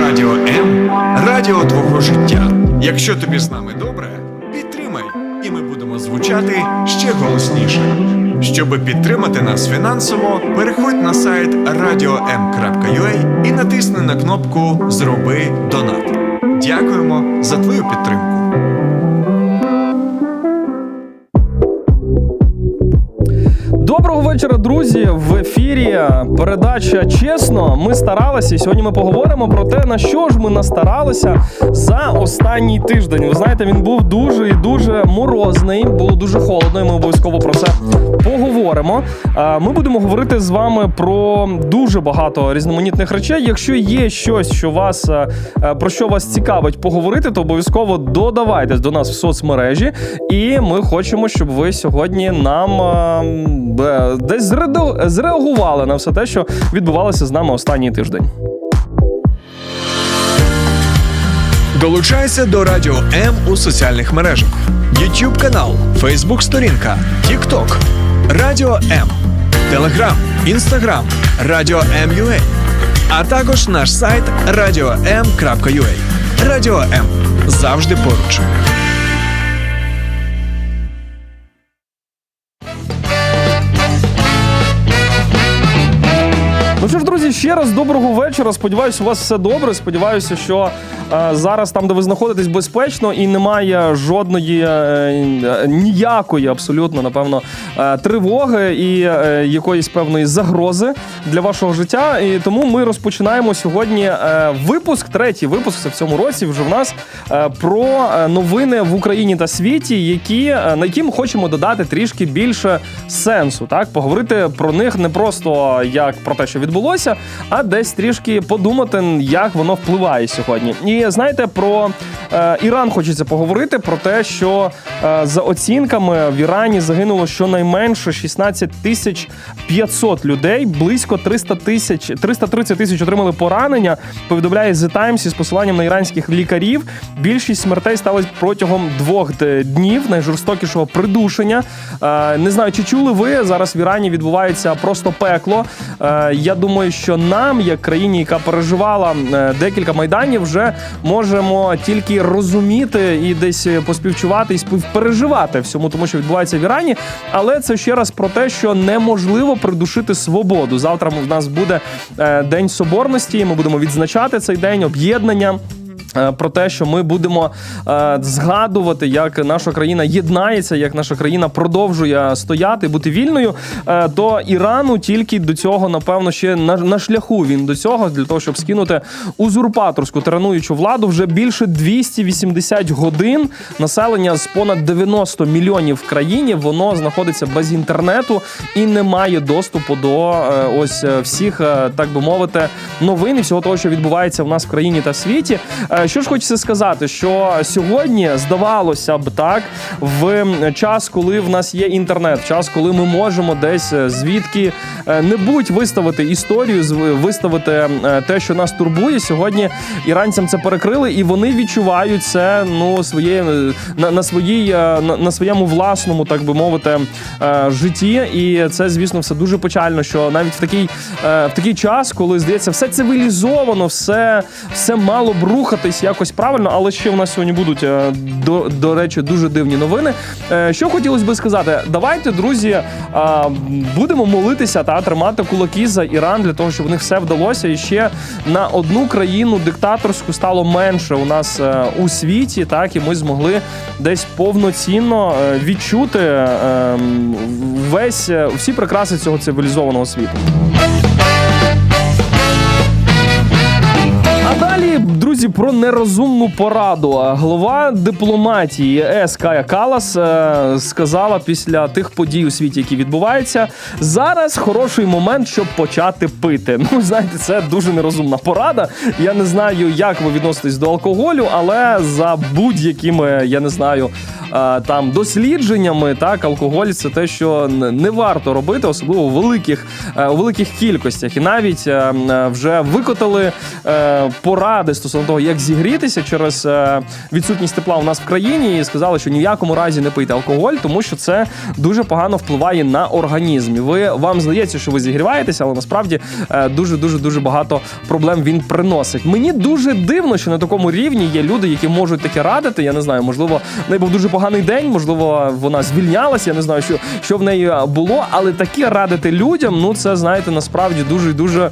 Радіо М радіо твого життя. Якщо тобі з нами добре, підтримай, і ми будемо звучати ще голосніше. Щоби підтримати нас фінансово, переходь на сайт radio.m.ua і натисни на кнопку Зроби донат. Дякуємо за твою підтримку. Вечора, друзі. В ефірі передача чесно. Ми старалися. Сьогодні ми поговоримо про те, на що ж ми настаралися за останній тиждень. Ви знаєте, він був дуже і дуже морозний, було дуже холодно. і Ми обов'язково про це поговоримо. Ми будемо говорити з вами про дуже багато різноманітних речей. Якщо є щось, що вас про що вас цікавить поговорити, то обов'язково додавайтесь до нас в соцмережі, і ми хочемо, щоб ви сьогодні нам десь зреагували на все те, що відбувалося з нами останній тиждень. Долучайся до Радіо М у соціальних мережах: YouTube канал, Facebook сторінка, TikTok, Радіо М, Telegram, Instagram, Радіо М.Ua, а також наш сайт radio.m.ua. Радіо М завжди поруч. Друзі, ще раз доброго вечора. Сподіваюся, у вас все добре. Сподіваюся, що зараз там, де ви знаходитесь, безпечно і немає жодної е, е, ніякої абсолютно, напевно, е, тривоги і е, якоїсь певної загрози для вашого життя. І тому ми розпочинаємо сьогодні е, випуск, третій випуск це в цьому році. Вже в нас е, про е, новини в Україні та світі, які е, на які ми хочемо додати трішки більше сенсу. Так, поговорити про них не просто як про те, що відбулося, а десь трішки подумати, як воно впливає сьогодні. І знаєте, про е, Іран хочеться поговорити про те, що е, за оцінками в Ірані загинуло щонайменше 16 тисяч 500 людей, близько 300 тисяч 330 тисяч отримали поранення. Повідомляє The Times із посиланням на іранських лікарів. Більшість смертей сталося протягом двох днів найжорстокішого придушення. Е, не знаю, чи чули ви зараз в Ірані відбувається просто пекло. Е, я думаю, що нам, як країні, яка переживала е, декілька майданів, вже можемо тільки розуміти і десь поспівчувати і співпереживати всьому, тому що відбувається в Ірані. Але це ще раз про те, що неможливо придушити свободу. Завтра в нас буде е, день соборності. Ми будемо відзначати цей день об'єднання. Е, Про те, що ми будемо е, згадувати, як наша країна єднається, як наша країна продовжує стояти, бути вільною, е, то Ірану тільки до цього, напевно, ще на, на шляху він до цього, для того, щоб скинути узурпаторську тирануючу владу вже більше 280 годин. Населення з понад 90 мільйонів в країні воно знаходиться без інтернету і не має доступу до е, ось е, всіх, е, так би мовити, новин і всього того, що відбувається в нас в країні та світі. Що ж хочеться сказати, що сьогодні здавалося б так, в час, коли в нас є інтернет, час, коли ми можемо десь е, звідки е, небудь виставити історію, виставити е, те, що нас турбує. Сьогодні іранцям це перекрили, і вони відчувають це ну своє на, на своїй на, на своєму власному, так би мовити, житті. І це, звісно, все дуже печально, що навіть в такий в такий час, коли здається, все цивілізовано, все, все мало б рухатись якось правильно, але ще в нас сьогодні будуть е, до, до речі дуже дивні новини. Е, Що хотілося би сказати, давайте, друзі, е, будемо молитися та тримати кулаки за Іран для того, щоб в них все вдалося. І ще на одну країну диктаторську стало менше у нас у світі, так і ми змогли десь повноцінно відчути е, весь всі прикраси цього цивілізованого світу. Друзі, про нерозумну пораду. Глава дипломатії ЕС Кая Калас е, сказала після тих подій у світі, які відбуваються, зараз хороший момент, щоб почати пити. Ну, знаєте, це дуже нерозумна порада. Я не знаю, як ви відноситесь до алкоголю, але за будь-якими, я не знаю. е, Там дослідженнями так алкоголь це те, що не варто робити, особливо у великих е, у великих кількостях. І навіть е, е, вже викотали поради стосовно того, як зігрітися через е, відсутність тепла у нас в країні, і сказали, що ні в якому разі не пийте алкоголь, тому що це дуже погано впливає на організм. Ви вам здається, що ви зігріваєтеся, але насправді дуже дуже дуже багато проблем він приносить. Мені дуже дивно, що на такому рівні є люди, які можуть таке радити. Я не знаю, можливо, в неї був дуже поганий день, можливо, вона звільнялася. Я не знаю, що, що в неї було, але таке радити людям, ну це знаєте, насправді дуже дуже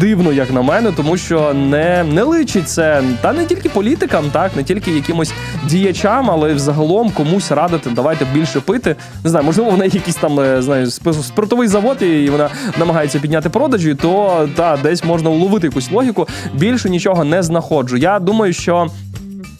дивно, як на мене, тому що не, не личить це та не тільки політикам, так не тільки якимось діячам, але взагалом комусь радити. Давайте більше пити. Не знаю, можливо, в неї якийсь там е, знаю, спиртовий завод, і вона намагається підняти продажі, то та десь можна уловити якусь логіку. Більше нічого не знаходжу. Я думаю, що.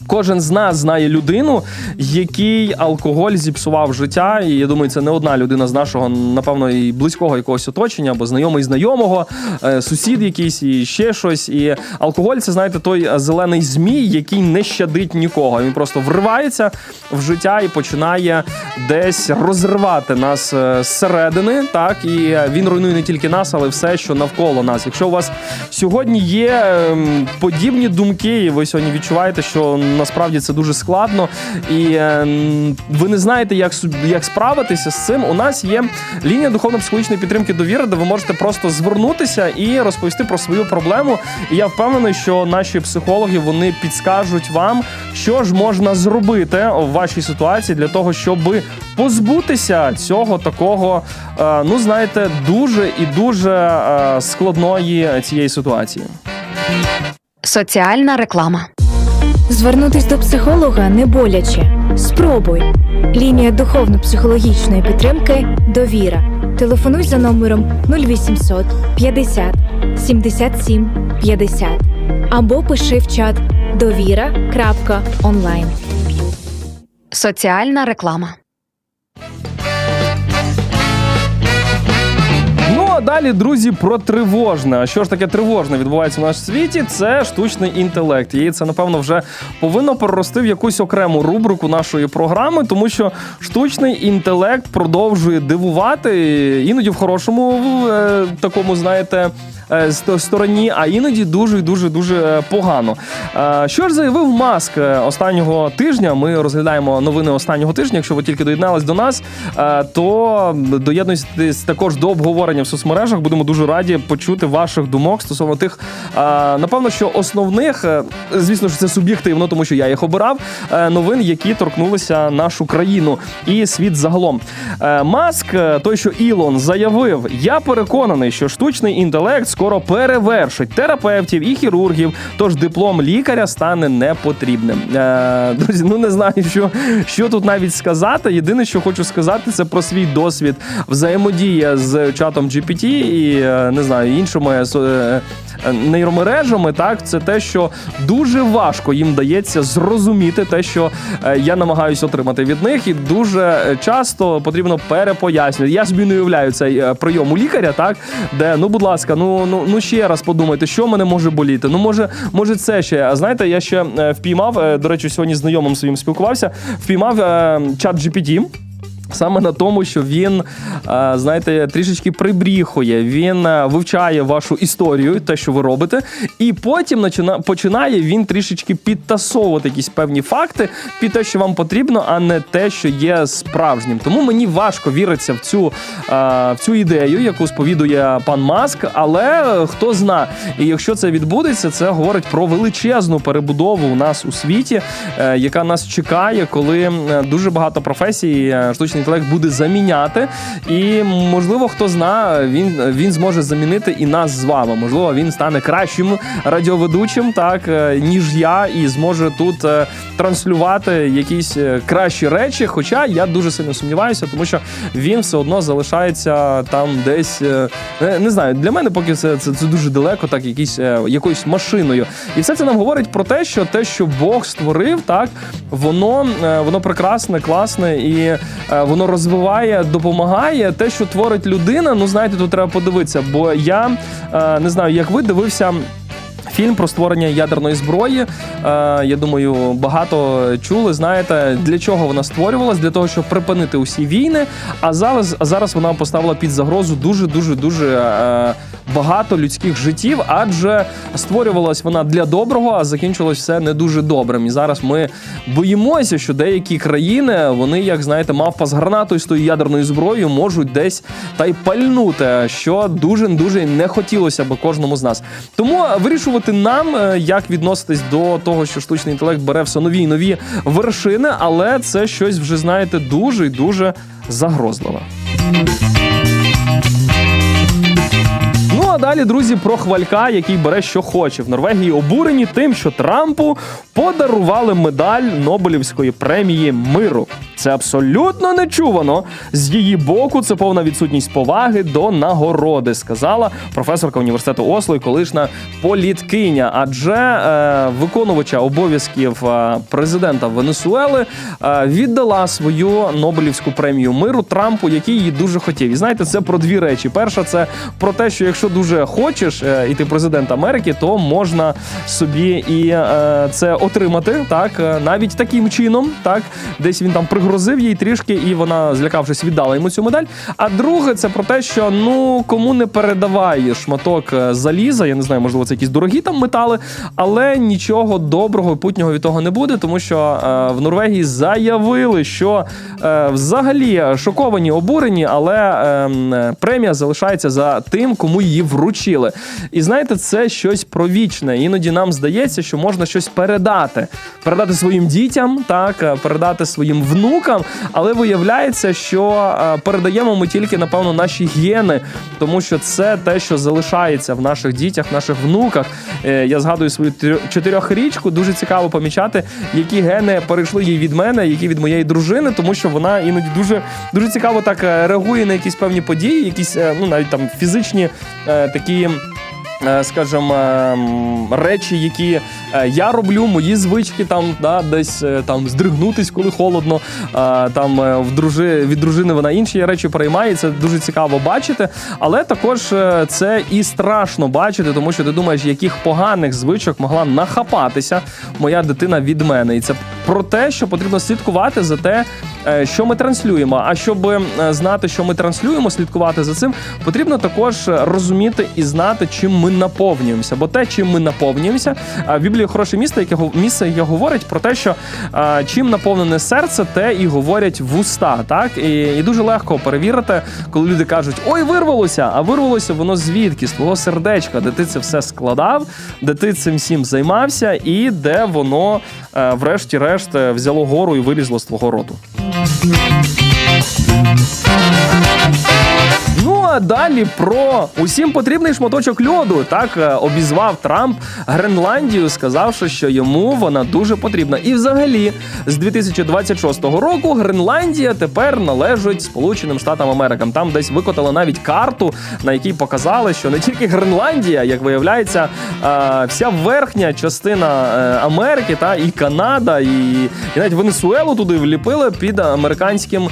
Кожен з нас знає людину, який алкоголь зіпсував життя, і я думаю, це не одна людина з нашого, напевно, і близького якогось оточення, або знайомий знайомого, е, сусід якийсь і ще щось. І алкоголь це знаєте той зелений змій, який не щадить нікого. Він просто вривається в життя і починає десь розривати нас е, зсередини. Так і він руйнує не тільки нас, але все, що навколо нас. Якщо у вас сьогодні є ем, подібні думки, і ви сьогодні відчуваєте, що насправді це дуже складно, і ем, ви не знаєте, як як справитися з цим. У нас є лінія духовно-психологічної підтримки довіри, де ви можете просто звернутися і розповісти про свою проблему. І я впевнений, що наші психологи вони підскажуть вам, що ж можна зробити в вашій ситуації для того, щоб позбутися цього такого, е, ну знаєте, дуже і дуже е, складної цієї ситуації. Соціальна реклама. Звернутись до психолога не боляче. Спробуй. Лінія духовно-психологічної підтримки Довіра. Телефонуй за номером 0800 50 77 50 або пиши в чат довіра.онлайн. Соціальна реклама. Далі, друзі, про тривожне. А що ж таке тривожне відбувається в нашому світі? Це штучний інтелект. І це, напевно, вже повинно перерости в якусь окрему рубрику нашої програми, тому що штучний інтелект продовжує дивувати іноді в хорошому е, такому, знаєте. Е, Стороні, а іноді дуже дуже дуже е, погано. Е, Що ж заявив Маск останнього тижня? Ми розглядаємо новини останнього тижня. Якщо ви тільки доєднались до нас, то доєднуйтесь також до обговорення в соцмережах. Будемо дуже раді почути ваших думок стосовно тих, напевно, що основних, звісно ж, це суб'єктивно, тому що я їх обирав. Новин, які торкнулися нашу країну і світ загалом. Маск, той, що Ілон, заявив: я переконаний, що штучний інтелект скоро перевершить терапевтів і хірургів, тож диплом лікаря стане непотрібним. Е, Друзі, ну не знаю, що, що тут навіть сказати. Єдине, що хочу сказати, це про свій досвід взаємодія з чатом GPT і е, не знаю іншими е, нейромережами. Так, це те, що дуже важко їм дається зрозуміти те, що е, я намагаюся отримати від них, і дуже е, часто потрібно перепояснювати. Я собі не уявляю цей е, прийом у лікаря, так де ну, будь ласка, ну ну ну ще раз подумайте, що мене може боліти. Ну може, може, це ще. А знаєте, я ще впіймав. До речі, сьогодні знайомим своїм спілкувався. Впіймав чат GPT. Саме на тому, що він, е, знаєте, трішечки прибріхує, він е, вивчає вашу історію, те, що ви робите, і потім починає він трішечки підтасовувати якісь певні факти під те, що вам потрібно, а не те, що є справжнім. Тому мені важко віриться в цю, е, в цю ідею, яку сповідує пан Маск. Але хто зна, і якщо це відбудеться, це говорить про величезну перебудову у нас у світі, яка нас чекає, коли дуже багато професій е, штучний інтелект буде заміняти. І можливо, хто зна, він, він зможе замінити і нас з вами. Можливо, він стане кращим радіоведучим, так е, ніж я, і зможе тут е, транслювати якісь е, кращі речі. Хоча я дуже сильно сумніваюся, тому що він все одно залишається там десь. не, не знаю, для мене поки це, це, це дуже далеко, так якісь якоюсь машиною. І все це нам говорить про те, що те, що Бог створив, так воно, воно прекрасне, класне і воно розвиває, допомагає. Те, що творить людина, ну знаєте, тут треба подивитися. Бо я е, не знаю, як ви дивився фільм про створення ядерної зброї. Е, я думаю, багато чули. Знаєте, для чого вона створювалась? Для того, щоб припинити усі війни. А зараз, а зараз вона поставила під загрозу дуже, дуже, дуже е, багато людських життів, адже створювалась вона для доброго, а закінчилось все не дуже добрим. І зараз ми боїмося, що деякі країни вони, як знаєте, мавпа з гранатою з тою ядерною зброєю можуть десь та й пальнути, що дуже дуже не хотілося би кожному з нас. Тому вирішувати нам, е, як відноситись до того, що штучний інтелект бере все нові і нові вершини, але це щось вже знаєте дуже і дуже загрозливе. А далі, друзі, про хвалька, який бере що хоче. В Норвегії обурені тим, що Трампу подарували медаль Нобелівської премії миру. Це абсолютно нечувано. З її боку, це повна відсутність поваги до нагороди, сказала професорка університету Осло і колишня політкиня. Адже е, виконувача обов'язків е, президента Венесуели е, віддала свою Нобелівську премію миру Трампу, який її дуже хотів. І знаєте, це про дві речі. Перша, це про те, що якщо дуже хочеш е, і ти президент Америки, то можна собі і е, це отримати, так е, навіть таким чином, так десь він там пригрозив їй трішки, і вона, злякавшись, віддала йому цю медаль. А друге, це про те, що ну кому не передавай шматок заліза, я не знаю, можливо, це якісь дорогі там метали, але нічого доброго і путнього від того не буде, тому що в Норвегії заявили, що взагалі шоковані, обурені, але е, премія залишається за тим, кому її вручили. І знаєте, це щось провічне. Іноді нам здається, що можна щось передати, передати своїм дітям, так е, передати своїм внукам, але виявляється, що е, передаємо ми тільки напевно наші гени, тому що це те, що залишається в наших дітях, наших внуках. Е, Я згадую свою чотирьохрічку. Дуже цікаво помічати, які гени перейшли їй від мене, які від моєї дружини, тому що вона іноді дуже дуже цікаво так реагує на якісь певні події, якісь ну навіть там фізичні такі. е, Скажімо, речі, які е, я роблю, мої звички там, да, десь е, там здригнутись, коли холодно. Там в дружи, від дружини вона інші речі приймає. Це дуже цікаво бачити. Але також це і страшно бачити, тому що ти думаєш, яких поганих звичок могла нахапатися моя дитина від мене. І це про те, що потрібно слідкувати за те, що ми транслюємо. А щоб е, знати, що ми транслюємо, слідкувати за цим, потрібно також розуміти і знати, чим ми наповнюємося. Бо те, чим ми наповнюємося, в Біблії хороше місце, яке місце, яке говорить про те, що е, чим наповнене серце, те і говорять вуста. Так і, і дуже легко перевірити, коли люди кажуть: ой, вирвалося, а вирвалося воно звідки? З твого сердечка, де ти це все складав, де ти цим всім займався, і де воно, е, врешті-решт, е, взяло гору і вилізло з твого роту. Ну далі про усім потрібний шматочок льоду. Так е, обізвав Трамп Гренландію, сказавши, що йому вона дуже потрібна. І взагалі, з 2026 року Гренландія тепер належить Сполученим Штатам Америкам. Там десь викотали навіть карту, на якій показали, що не тільки Гренландія, як виявляється, е, вся верхня частина е, Америки та і Канада, і, і навіть Венесуелу туди вліпили під американським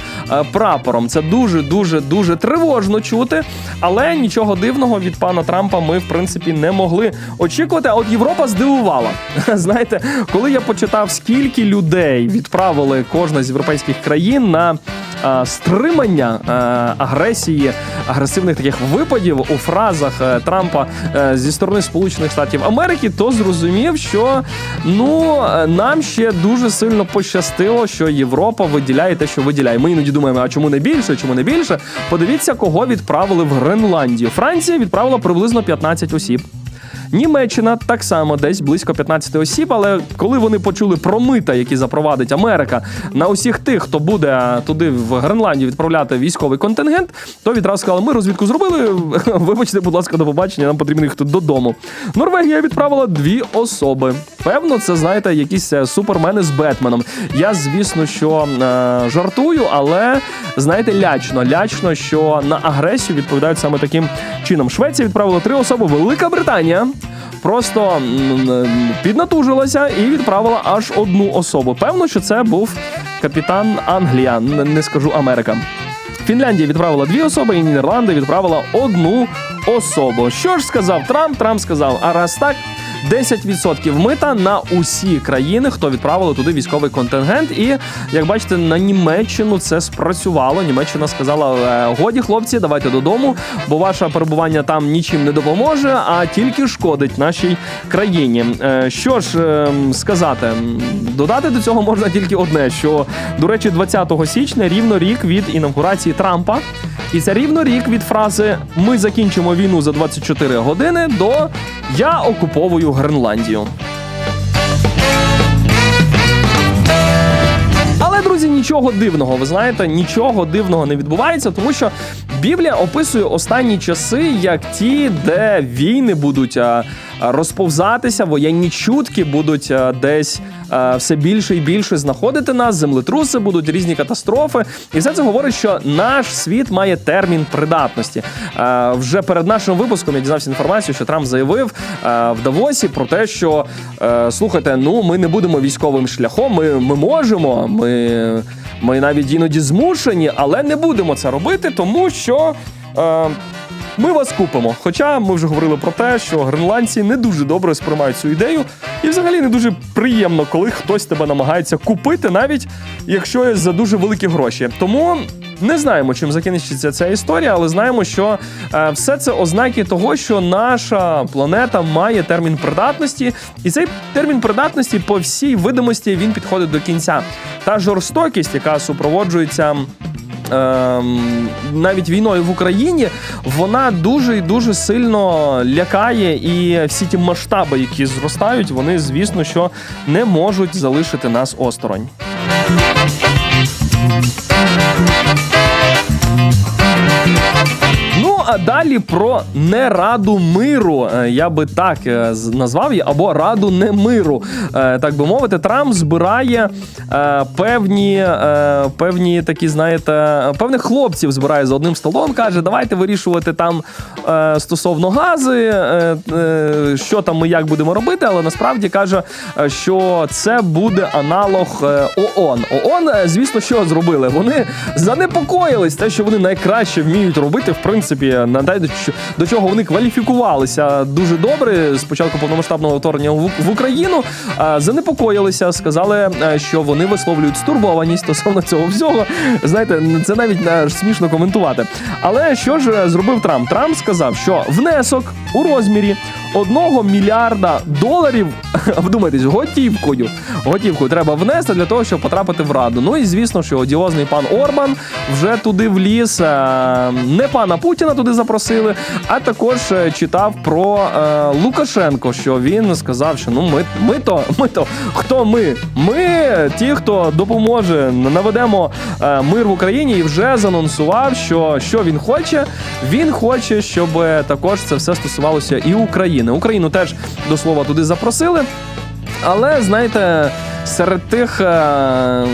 прапором. Це дуже дуже дуже тривожно чути, але нічого дивного від пана Трампа ми в принципі не могли очікувати. А от Європа здивувала. Знаєте, коли я почитав, скільки людей відправили кожна з європейських країн на стримання е, агресії, агресивних таких випадів у фразах е, Трампа е, зі сторони Сполучених Штатів Америки, то зрозумів, що ну е, нам ще дуже сильно пощастило, що Європа виділяє те, що виділяє. Ми іноді думаємо, а чому не більше? Чому не більше? Подивіться, кого відправили в Гренландію. Франція відправила приблизно 15 осіб. Німеччина так само десь близько 15 осіб. Але коли вони почули про мита, які запровадить Америка на усіх тих, хто буде туди в Гренландію відправляти військовий контингент, то відразу сказали, ми розвідку зробили. Вибачте, будь ласка, до побачення. Нам потрібно їх тут додому. Норвегія відправила дві особи. Певно, це знаєте, якісь е, супермени з Бетменом. Я, звісно, що е, жартую, але знаєте, лячно, лячно, що на агресію відповідають саме таким чином. Швеція відправила три особи. Велика Британія просто піднатужилася і відправила аж одну особу. Певно, що це був капітан Англія, не скажу Америка. Фінляндія відправила дві особи, і Нідерланди відправила одну особу. Що ж сказав Трамп? Трамп сказав: а раз так. 10% мита на усі країни, хто відправили туди військовий контингент. І як бачите, на Німеччину це спрацювало. Німеччина сказала: «Е, годі, хлопці, давайте додому, бо ваше перебування там нічим не допоможе, а тільки шкодить нашій країні. Е, Що ж е, сказати, додати до цього можна тільки одне: що до речі, 20 січня рівно рік від інавгурації Трампа. І це рівно рік від фрази Ми закінчимо війну за 24 години до Я окуповую Гренландію. Друзі, нічого дивного, ви знаєте, нічого дивного не відбувається, тому що Біблія описує останні часи як ті, де війни будуть розповзатися, воєнні чутки будуть десь все більше і більше знаходити нас, землетруси будуть різні катастрофи. І все це говорить, що наш світ має термін придатності. Вже перед нашим випуском я дізнався інформацію, що Трамп заявив в Давосі про те, що е, слухайте, ну ми не будемо військовим шляхом. Ми, ми можемо, ми, ми навіть іноді змушені, але не будемо це робити, тому що. Е, ми вас купимо. Хоча ми вже говорили про те, що гренландці не дуже добре сприймають цю ідею, і взагалі не дуже приємно, коли хтось тебе намагається купити, навіть якщо за дуже великі гроші. Тому не знаємо, чим закінчиться ця історія, але знаємо, що е, все це ознаки того, що наша планета має термін придатності, і цей термін придатності по всій видимості він підходить до кінця. Та жорстокість, яка супроводжується. Ем, навіть війною в Україні вона дуже і дуже сильно лякає, і всі ті масштаби, які зростають, вони звісно, що не можуть залишити нас осторонь. А далі про нераду миру. Е, Я би так е, назвав її, або раду не миру. Е, Так би мовити, Трамп збирає певні, певні такі, знаєте, певних хлопців збирає за одним столом. каже, давайте вирішувати там стосовно гази, що там ми як будемо робити. Але насправді каже, що це буде аналог ООН. ООН, звісно, що зробили? Вони занепокоїлись те, що вони найкраще вміють робити, в принципі, на те, до чо- до чого вони кваліфікувалися дуже добре з початку повномасштабного вторгнення в, Україну. Занепокоїлися, сказали, е, що вони висловлюють стурбованість стосовно цього всього. Знаєте, це навіть смішно коментувати. Але що ж е, зробив Трамп? Трамп сказав, що внесок у розмірі одного мільярда доларів, вдумайтесь, готівкою. Готівкою треба внести для того, щоб потрапити в раду. Ну і звісно, що одіозний пан Орбан вже туди вліз. е, Не пана Путіна туди запросили, а також е, читав про е, Лукашенко, що він сказав, що ну ми, ми то, ми то хто ми? Ми ті, хто допоможе, наведемо мир в Україні, і вже занонсував, що що він хоче. Він хоче, щоб також це все стосувалося і України. Україну теж до слова туди запросили. Але знаєте, серед тих. Е,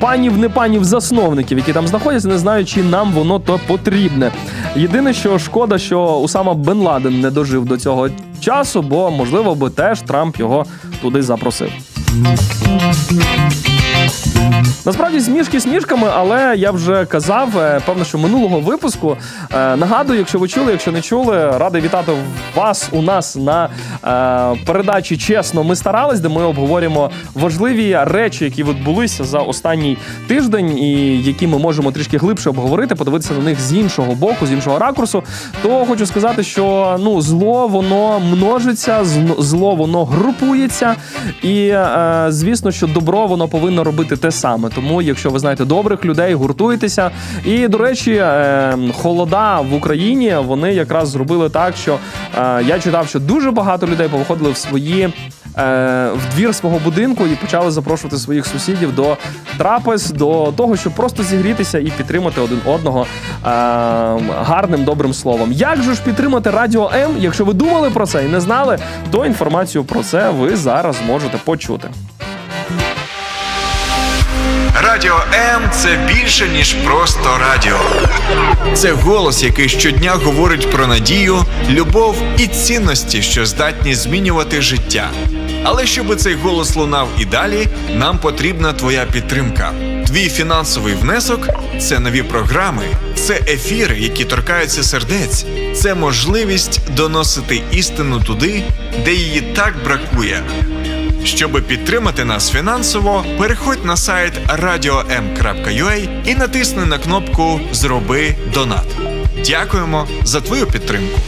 Панів, не панів засновників, які там знаходяться, не знаю, чи нам воно то потрібне. Єдине, що шкода, що Усама Бен Ладен не дожив до цього часу, бо можливо би теж Трамп його туди запросив. Насправді смішки смішками, але я вже казав, е, певно, що минулого випуску. Е, Нагадую, якщо ви чули, якщо не чули, радий вітати вас у нас на е, передачі Чесно, ми старались, де ми обговорюємо важливі речі, які відбулися за останній тиждень, і які ми можемо трішки глибше обговорити, подивитися на них з іншого боку, з іншого ракурсу. То хочу сказати, що ну зло воно множиться, зло воно групується, і звісно, що добро воно повинно робити те саме. Тому, якщо ви знаєте добрих людей, гуртуйтеся. І до речі, е, холода в Україні вони якраз зробили так, що е, я читав, що дуже багато людей повиходили в свої. е, В двір свого будинку і почали запрошувати своїх сусідів до трапез, до того, щоб просто зігрітися і підтримати один одного е, гарним добрим словом. Як же ж підтримати радіо М? Якщо ви думали про це і не знали, то інформацію про це ви зараз можете почути. Радіо М це більше, ніж просто радіо. Це голос, який щодня говорить про надію, любов і цінності, що здатні змінювати життя. Але щоб цей голос лунав і далі, нам потрібна твоя підтримка. Твій фінансовий внесок це нові програми, це ефіри, які торкаються сердець, це можливість доносити істину туди, де її так бракує. Щоби підтримати нас фінансово, переходь на сайт radio.m.ua і натисни на кнопку Зроби донат. Дякуємо за твою підтримку.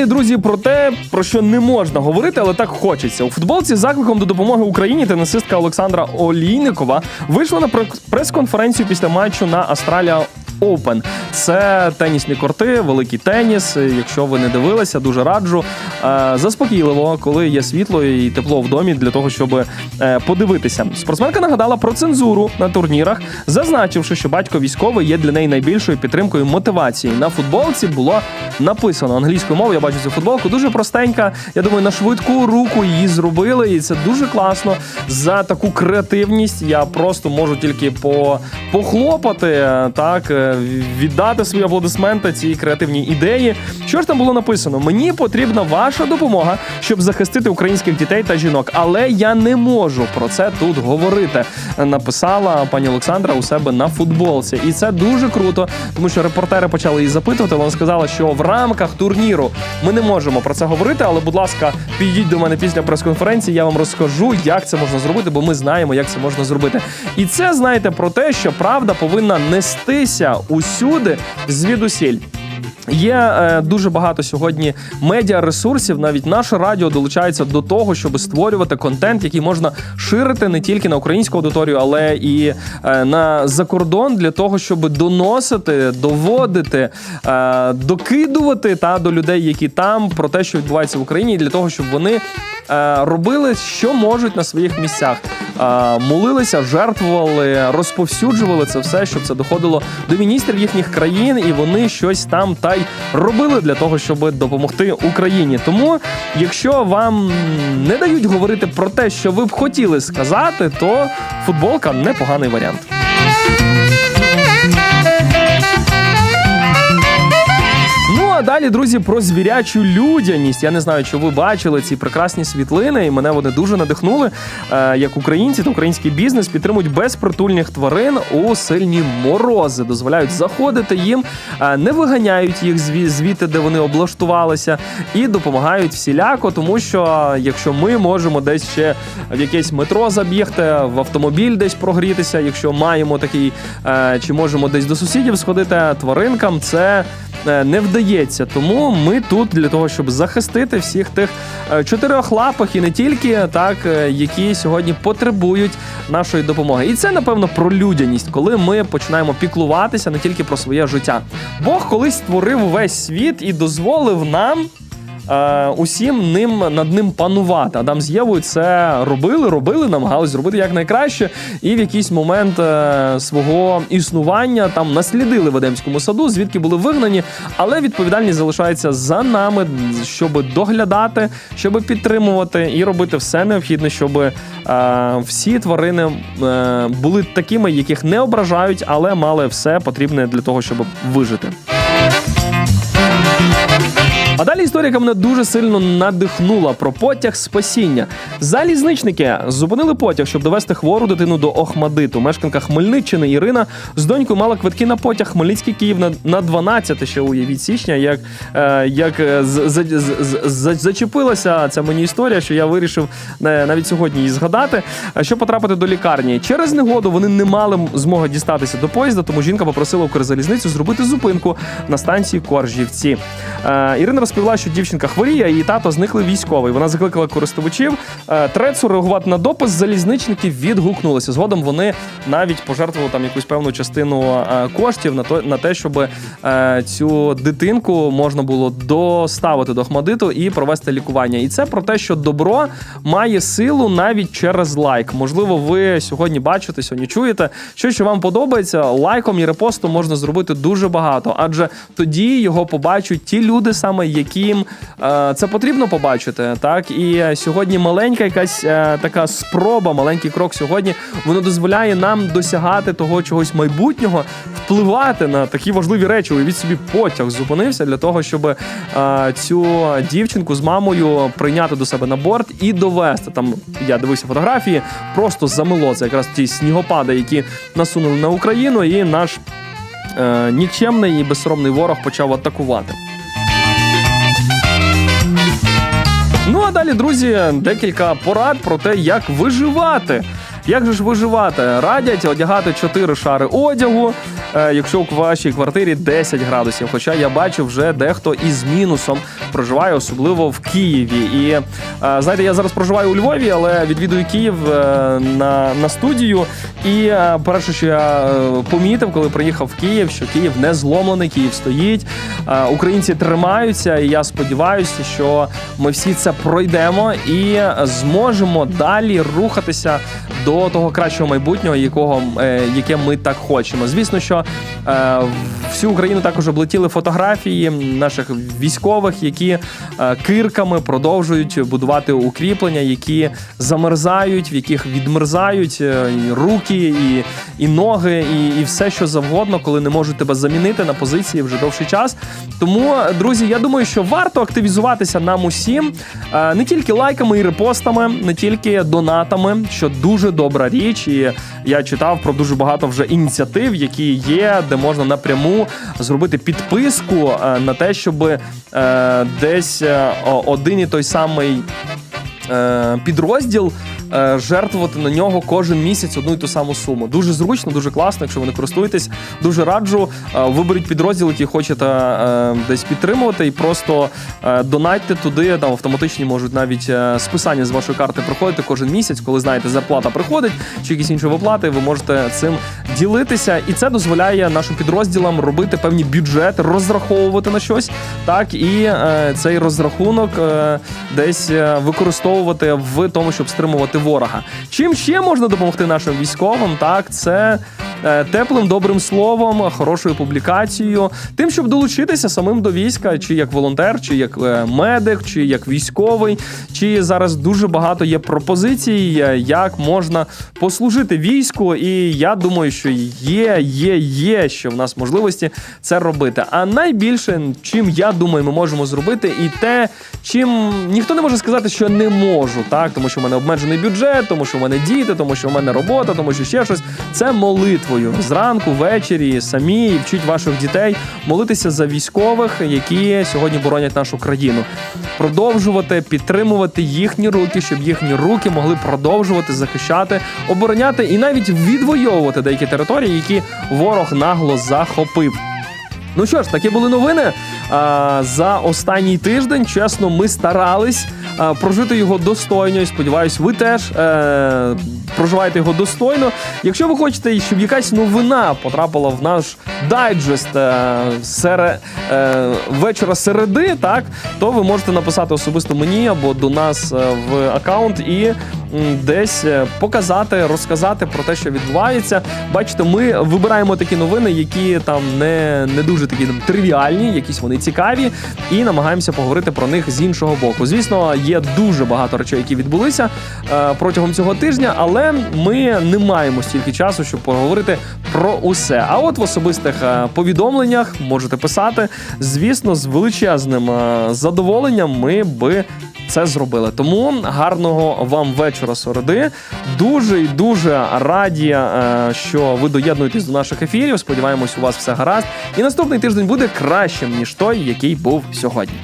Далі, друзі, про те, про що не можна говорити, але так хочеться. У футболці з закликом до допомоги Україні тенісистка Олександра Олійникова вийшла на прес- прес-конференцію після матчу на Австралія. Open. це тенісні корти, великий теніс. Якщо ви не дивилися, дуже раджу. Е, Заспокійливо, коли є світло і тепло в домі для того, щоб е, подивитися. Спортсменка нагадала про цензуру на турнірах, зазначивши, що батько військовий є для неї найбільшою підтримкою і мотивацією. На футболці було написано англійською мовою. Я бачу цю футболку. Дуже простенька. Я думаю, на швидку руку її зробили, і це дуже класно. За таку креативність я просто можу тільки по, похлопати, е, так віддати свої аплодисменти цій креативній ідеї. Що ж там було написано? Мені потрібна ваша допомога, щоб захистити українських дітей та жінок, але я не можу про це тут говорити. Написала пані Олександра у себе на футболці, і це дуже круто, тому що репортери почали її запитувати. Вона сказала, що в рамках турніру ми не можемо про це говорити. Але, будь ласка, підійдіть до мене після прес-конференції. Я вам розкажу, як це можна зробити, бо ми знаємо, як це можна зробити. І це знаєте про те, що правда повинна нестися усюди звідусіль. Є е, дуже багато сьогодні медіаресурсів. Навіть наше радіо долучається до того, щоб створювати контент, який можна ширити не тільки на українську аудиторію, але і е, на закордон для того, щоб доносити, доводити, е, докидувати та до людей, які там про те, що відбувається в Україні, для того, щоб вони е, робили, що можуть на своїх місцях. Молилися, жертвували, розповсюджували це все, щоб це доходило до міністрів їхніх країн, і вони щось там та й робили для того, щоб допомогти Україні. Тому, якщо вам не дають говорити про те, що ви б хотіли сказати, то футболка непоганий варіант. Далі, друзі, про звірячу людяність. Я не знаю, чи ви бачили ці прекрасні світлини, і мене вони дуже надихнули. Е, як українці та український бізнес підтримують безпритульних тварин у сильні морози, дозволяють заходити їм, е, не виганяють їх зві- звідти, де вони облаштувалися, і допомагають всіляко, тому що якщо ми можемо десь ще в якесь метро забігти, в автомобіль десь прогрітися, якщо маємо такий, е, чи можемо десь до сусідів сходити, тваринкам це е, не вдається. Тому ми тут для того, щоб захистити всіх тих чотирьох чотирьохлапих і не тільки так, е, які сьогодні потребують нашої допомоги. І це напевно про людяність, коли ми починаємо піклуватися не тільки про своє життя. Бог колись створив весь світ і дозволив нам. Е, Усім ним над ним панувати. Адам з Євою це робили, робили, намагались зробити якнайкраще, і в якийсь момент е, свого існування там наслідили в Едемському саду, звідки були вигнані, але відповідальність залишається за нами, щоб доглядати, щоб підтримувати і робити все необхідне, щоб е, всі тварини е, були такими, яких не ображають, але мали все потрібне для того, щоб вижити. А далі історія, мене дуже сильно надихнула про потяг спасіння. Залізничники зупинили потяг, щоб довести хвору дитину до Охмадиту. Мешканка Хмельниччини Ірина з донькою мала квитки на потяг Хмельницький Київ на, на 12 ще уявіть січня. Як, е, як е, зачепилася ця мені історія, що я вирішив е, навіть сьогодні її згадати, щоб потрапити до лікарні. Через негоду вони не мали змоги дістатися до поїзда, тому жінка попросила Укрзалізницю зробити зупинку на станції Коржівці. Ірина розповіла, що дівчинка хворіє, а її тато зникли військовий. Вона закликала користувачів е, Трецу реагувати на допис. Залізничники відгукнулися. Згодом вони навіть пожертвували там якусь певну частину е, коштів на то на те, щоб е, цю дитинку можна було доставити до Хмадиту і провести лікування. І це про те, що добро має силу навіть через лайк. Можливо, ви сьогодні бачите, сьогодні чуєте, що, що вам подобається, лайком і репостом можна зробити дуже багато, адже тоді його побачать ті люди, саме яким е, це потрібно побачити. Так і сьогодні маленька якась е, така спроба, маленький крок сьогодні, воно дозволяє нам досягати того чогось майбутнього, впливати на такі важливі речі. Уявіть собі потяг зупинився для того, щоб е, цю дівчинку з мамою прийняти до себе на борт і довести. Там я дивився фотографії, просто замило це якраз ті снігопади, які насунули на Україну, і наш нікчемний і безсоромний ворог почав атакувати. Ну а далі, друзі, декілька порад про те, як виживати. Як же ж виживати? Радять одягати 4 шари одягу, е, якщо у вашій квартирі 10 градусів. Хоча я бачу вже дехто із мінусом проживає, особливо в Києві. І е, знаєте, я зараз проживаю у Львові, але відвідую Київ е, на, на студію. І перше, що я помітив, коли приїхав в Київ, що Київ не зломлений, Київ стоїть. Українці тримаються, і я сподіваюся, що ми всі це пройдемо і зможемо далі рухатися до того кращого майбутнього, якого е, яке ми так хочемо. Звісно, що е, всю Україну також облетіли фотографії наших військових, які е, кирками продовжують будувати укріплення, які замерзають, в яких відмерзають і руки, і, і ноги, і, і все, що завгодно, коли не можуть тебе замінити на позиції вже довший час. Тому, друзі, я думаю, що варто активізуватися нам усім не тільки лайками і репостами, не тільки донатами, що дуже добра річ. І я читав про дуже багато вже ініціатив, які є, де можна напряму зробити підписку е, на те, щоб е, десь е, один і той самий підрозділ е, жертвувати на нього кожен місяць одну і ту саму суму. Дуже зручно, дуже класно, якщо ви не користуєтесь. Дуже раджу. Е, виберіть підрозділ, який хочете е, десь підтримувати, і просто е, донатьте туди. Там автоматичні можуть навіть е, списання з вашої карти проходити кожен місяць, коли знаєте, зарплата приходить чи якісь інші виплати. Ви можете цим ділитися, і це дозволяє нашим підрозділам робити певні бюджети, розраховувати на щось. Так і е, цей розрахунок е, десь е, використовувати в тому, щоб стримувати ворога. Чим ще можна допомогти нашим військовим? Так, це. е, Теплим добрим словом, хорошою публікацією, тим, щоб долучитися самим до війська, чи як волонтер, чи як е, медик, чи як військовий, чи зараз дуже багато є пропозицій, е, як можна послужити війську. І я думаю, що є, є, є, що в нас можливості це робити. А найбільше, чим я думаю, ми можемо зробити, і те, чим ніхто не може сказати, що не можу, так тому що в мене обмежений бюджет, тому що в мене діти, тому що в мене робота, тому що ще щось. Це молитвою зранку, ввечері, самі і вчіть ваших дітей молитися за військових, які сьогодні боронять нашу країну, продовжувати підтримувати їхні руки, щоб їхні руки могли продовжувати захищати, обороняти і навіть відвоювати деякі території, які ворог нагло захопив. Ну що ж, такі були новини. За останній тиждень, чесно, ми старались прожити його достойно. Сподіваюсь, ви теж е, проживаєте його достойно. Якщо ви хочете, щоб якась новина потрапила в наш дайджест е, сере, е, вечора середи, так то ви можете написати особисто мені або до нас в аккаунт і десь е, показати, розказати про те, що відбувається. Бачите, ми вибираємо такі новини, які там не, не дуже такі там, тривіальні, якісь вони цікаві, і намагаємося поговорити про них з іншого боку. Звісно, є дуже багато речей, які відбулися е, протягом цього тижня, але ми не маємо стільки часу, щоб поговорити про усе. А от в особистих е, повідомленнях можете писати. Звісно, з величезним е, задоволенням ми би це зробили. Тому гарного вам вечора сороди. Дуже і дуже раді, е, що ви доєднуєтесь до наших ефірів. Сподіваємось, у вас все гаразд. І наступний тиждень буде кращим ніж той, який був сьогодні.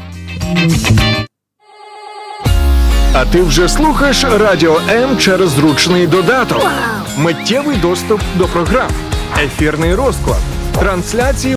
А ти вже слухаєш Радіо М через зручний додаток. Миттєвий доступ до програм, ефірний розклад, трансляції